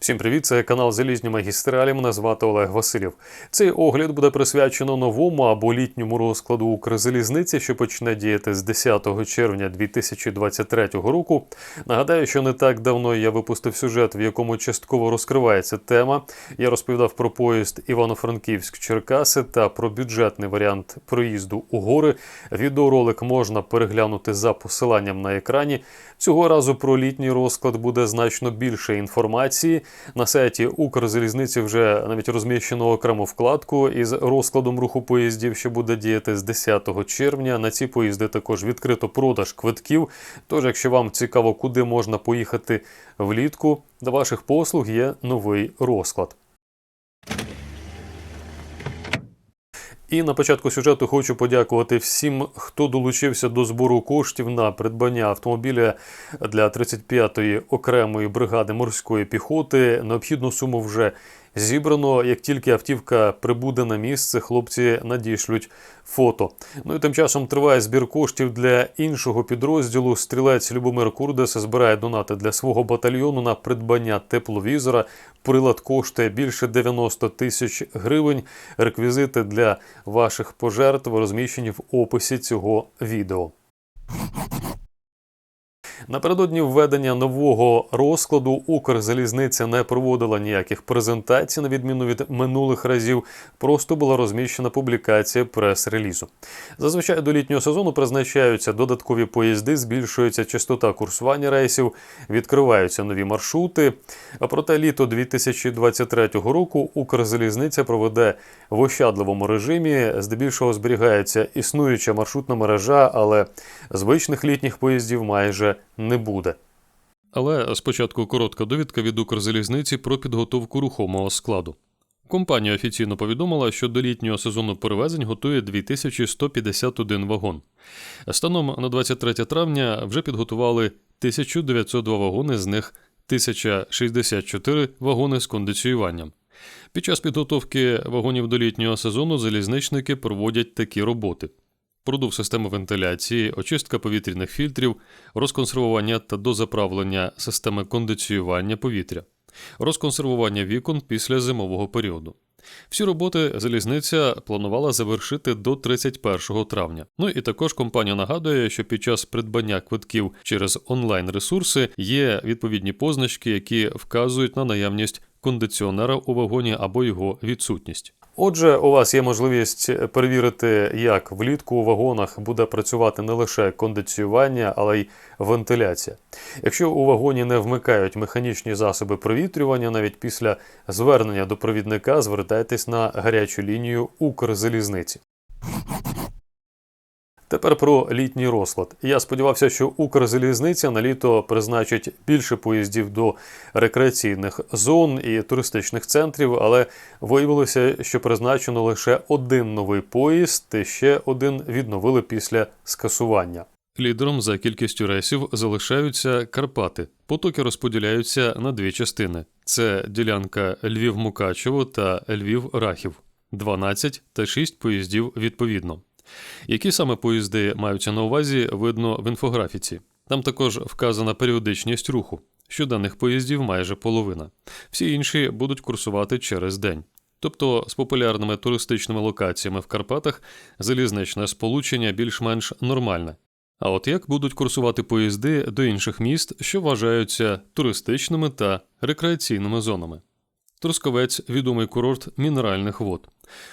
Всім привіт, це канал Залізні магістралі. Мене звати Олег Васильєв. Цей огляд буде присвячено новому або літньому розкладу Укрзалізниці, що почне діяти з 10 червня 2023 року. Нагадаю, що не так давно я випустив сюжет, в якому частково розкривається тема. Я розповідав про поїзд Івано-Франківськ-Черкаси та про бюджетний варіант проїзду у гори. Відеоролик можна переглянути за посиланням на екрані. Цього разу про літній розклад буде значно більше інформації. На сайті Укрзалізниці вже навіть розміщено окрему вкладку із розкладом руху поїздів, що буде діяти з 10 червня. На ці поїзди також відкрито продаж квитків. Тож, якщо вам цікаво, куди можна поїхати влітку, до ваших послуг є новий розклад. І на початку сюжету хочу подякувати всім, хто долучився до збору коштів на придбання автомобіля для 35-ї окремої бригади морської піхоти. Необхідну суму вже зібрано. Як тільки автівка прибуде на місце, хлопці надішлють фото. Ну і тим часом триває збір коштів для іншого підрозділу. Стрілець Любомир Курдес збирає донати для свого батальйону на придбання тепловізора. Прилад коштує більше 90 тисяч гривень. Реквізити для ваших пожертв розміщені в описі цього відео. Напередодні введення нового розкладу Укрзалізниця не проводила ніяких презентацій, на відміну від минулих разів. Просто була розміщена публікація прес-релізу. Зазвичай до літнього сезону призначаються додаткові поїзди, збільшується частота курсування рейсів, відкриваються нові маршрути. А проте літо 2023 року Укрзалізниця проведе в ощадливому режимі. Здебільшого зберігається існуюча маршрутна мережа, але звичних літніх поїздів майже не буде. Але спочатку коротка довідка від Укрзалізниці про підготовку рухомого складу. Компанія офіційно повідомила, що до літнього сезону перевезень готує 2151 вагон. Станом на 23 травня вже підготували 1902 вагони, з них 1064 вагони з кондиціюванням. Під час підготовки вагонів до літнього сезону залізничники проводять такі роботи: продув системи вентиляції, очистка повітряних фільтрів, розконсервування та дозаправлення системи кондиціювання повітря, розконсервування вікон після зимового періоду. Всі роботи залізниця планувала завершити до 31 травня. Ну і також компанія нагадує, що під час придбання квитків через онлайн-ресурси є відповідні позначки, які вказують на наявність кондиціонера у вагоні або його відсутність. Отже, у вас є можливість перевірити, як влітку у вагонах буде працювати не лише кондиціювання, але й вентиляція. Якщо у вагоні не вмикають механічні засоби провітрювання, навіть після звернення до провідника звертайтесь на гарячу лінію Укрзалізниці. Тепер про літній розклад. Я сподівався, що Укрзалізниця на літо призначить більше поїздів до рекреаційних зон і туристичних центрів, але виявилося, що призначено лише один новий поїзд, і ще один відновили після скасування. Лідером за кількістю рейсів залишаються Карпати. Потоки розподіляються на дві частини: це ділянка Львів-Мукачево та Львів-Рахів, 12 та 6 поїздів відповідно. Які саме поїзди маються на увазі, видно в інфографіці. Там також вказана періодичність руху. Щоденних поїздів майже половина. Всі інші будуть курсувати через день. Тобто з популярними туристичними локаціями в Карпатах залізничне сполучення більш-менш нормальне. А от як будуть курсувати поїзди до інших міст, що вважаються туристичними та рекреаційними зонами? Трускавець відомий курорт мінеральних вод.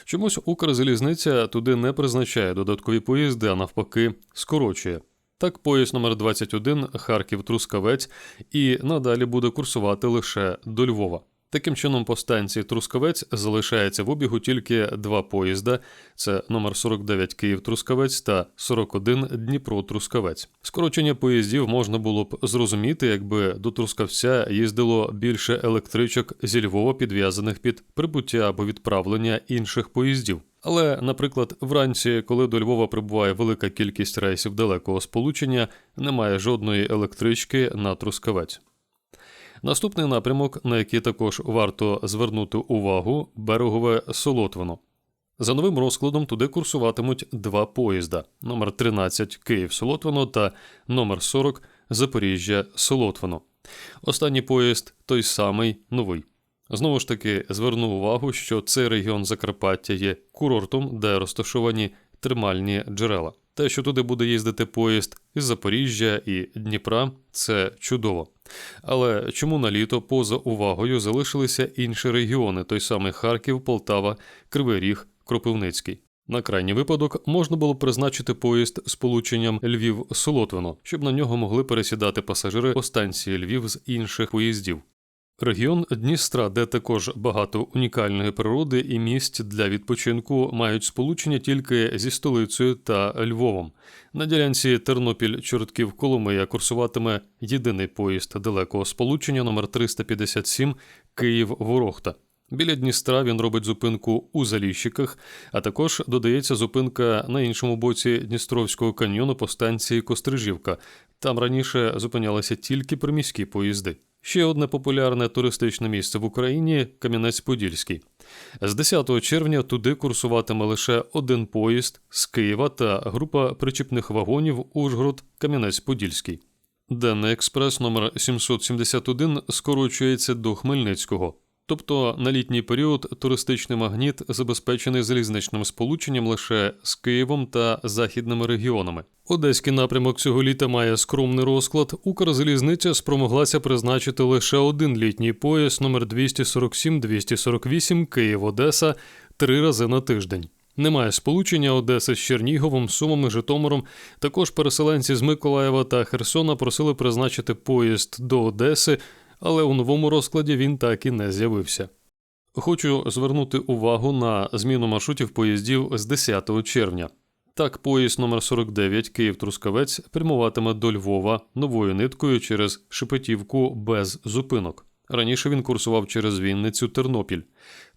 Чомусь Укрзалізниця туди не призначає додаткові поїзди, а навпаки, скорочує. Так, поїзд номер 21 Харків-Трускавець і надалі буде курсувати лише до Львова. Таким чином, по станції Трускавець залишається в обігу тільки два поїзда: це номер 49 Київ-Трускавець та 41 Дніпро-Трускавець. Скорочення поїздів можна було б зрозуміти, якби до Трускавця їздило більше електричок зі Львова, підв'язаних під прибуття або відправлення інших поїздів. Але, наприклад, вранці, коли до Львова прибуває велика кількість рейсів далекого сполучення, немає жодної електрички на Трускавець. Наступний напрямок, на який також варто звернути увагу, берегове Солотвино. За новим розкладом туди курсуватимуть два поїзда: номер 13 Київ Солотвино та номер 40 Запоріжжя Солотвино. Останній поїзд той самий новий. Знову ж таки, зверну увагу, що цей регіон Закарпаття є курортом, де розташовані термальні джерела. Те, що туди буде їздити поїзд із Запоріжжя і Дніпра, це чудово. Але чому на літо поза увагою залишилися інші регіони, той самий Харків, Полтава, Кривий Ріг, Кропивницький? На крайній випадок можна було призначити поїзд з полученням Львів-Солотвино, щоб на нього могли пересідати пасажири по станції Львів з інших поїздів. Регіон Дністра, де також багато унікальної природи і місць для відпочинку, мають сполучення тільки зі столицею та Львовом. На ділянці Тернопіль-Чортків Коломия курсуватиме єдиний поїзд далекого сполучення номер 357 Київ-Ворохта. Біля Дністра він робить зупинку у Заліщиках, а також додається зупинка на іншому боці Дністровського каньйону по станції Кострижівка. Там раніше зупинялися тільки приміські поїзди. Ще одне популярне туристичне місце в Україні Кам'янець-Подільський. З 10 червня туди курсуватиме лише один поїзд з Києва та група причіпних вагонів Ужгород Кам'янець-Подільський. Денний експрес номер 771 скорочується до Хмельницького. Тобто на літній період туристичний магніт забезпечений залізничним сполученням лише з Києвом та західними регіонами. Одеський напрямок цього літа має скромний розклад. Укрзалізниця спромоглася призначити лише один літній пояс номер 247-248 Київ-Одеса три рази на тиждень. Немає сполучення Одеси з Черніговом, Сумами, Житомиром. Також переселенці з Миколаєва та Херсона просили призначити поїзд до Одеси але у новому розкладі він так і не з'явився. Хочу звернути увагу на зміну маршрутів поїздів з 10 червня. Так, поїзд номер 49 Київ Трускавець прямуватиме до Львова новою ниткою через Шепетівку без зупинок. Раніше він курсував через Вінницю Тернопіль.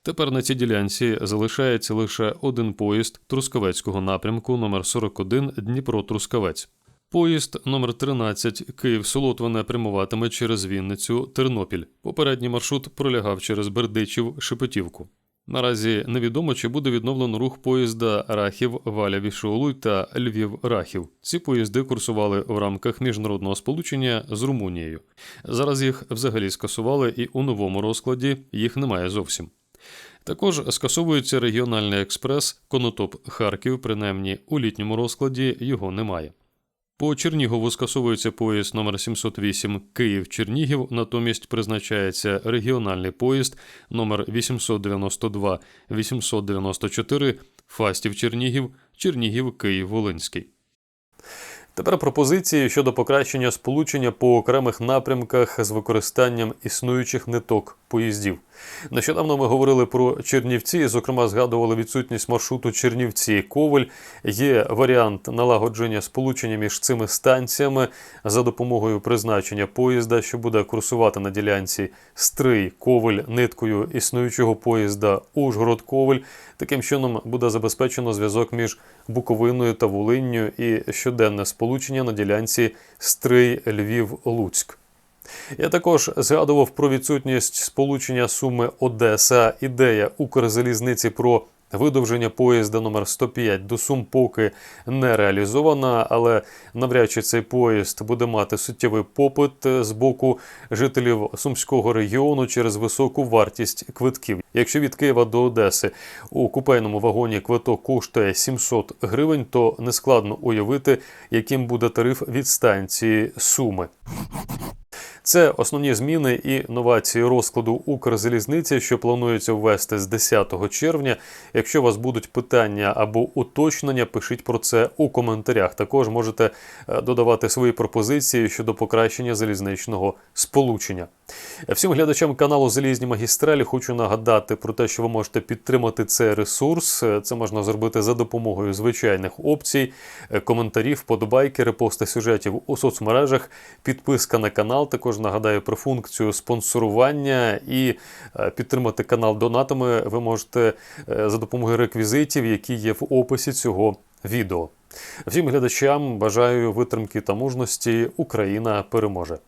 Тепер на цій ділянці залишається лише один поїзд Трускавецького напрямку номер 41 Дніпро Трускавець. Поїзд номер 13 Київ Солотвине прямуватиме через Вінницю Тернопіль. Попередній маршрут пролягав через Бердичів Шепетівку. Наразі невідомо, чи буде відновлено рух поїзда Рахів Валя Вішолуй та Львів Рахів. Ці поїзди курсували в рамках міжнародного сполучення з Румунією. Зараз їх взагалі скасували, і у новому розкладі їх немає зовсім. Також скасовується регіональний експрес Конотоп Харків, принаймні у літньому розкладі його немає. По Чернігову скасовується поїзд номер 708 Київ-Чернігів, натомість призначається регіональний поїзд номер 892 894 Фастів Чернігів, Чернігів Київ Волинський. Тепер пропозиції щодо покращення сполучення по окремих напрямках з використанням існуючих ниток поїздів. Нещодавно ми говорили про Чернівці, зокрема, згадували відсутність маршруту Чернівці-Коваль. Є варіант налагодження сполучення між цими станціями за допомогою призначення поїзда, що буде курсувати на ділянці Стрий Коваль ниткою існуючого поїзда Ужгород-Коваль. Таким чином буде забезпечено зв'язок між Буковиною та Волинню і щоденне сполучення на ділянці Стрий Львів-Луцьк. Я також згадував про відсутність сполучення суми Одеса. Ідея Укрзалізниці про видовження поїзда номер 105 до Сум поки не реалізована, але навряд чи цей поїзд буде мати суттєвий попит з боку жителів сумського регіону через високу вартість квитків. Якщо від Києва до Одеси у купейному вагоні квиток коштує 700 гривень, то нескладно уявити, яким буде тариф від станції Суми. Це основні зміни і новації розкладу Укрзалізниці, що планується ввести з 10 червня. Якщо у вас будуть питання або уточнення, пишіть про це у коментарях. Також можете е, додавати свої пропозиції щодо покращення залізничного сполучення. Всім глядачам каналу Залізні Магістралі хочу нагадати про те, що ви можете підтримати цей ресурс. Це можна зробити за допомогою звичайних опцій, е, коментарів, подобайки, репости сюжетів у соцмережах, підписка на канал. Також нагадаю про функцію спонсорування і е, підтримати канал донатами. Ви можете е, за допомогою реквізитів, які є в описі цього відео. Всім глядачам бажаю витримки та мужності. Україна переможе.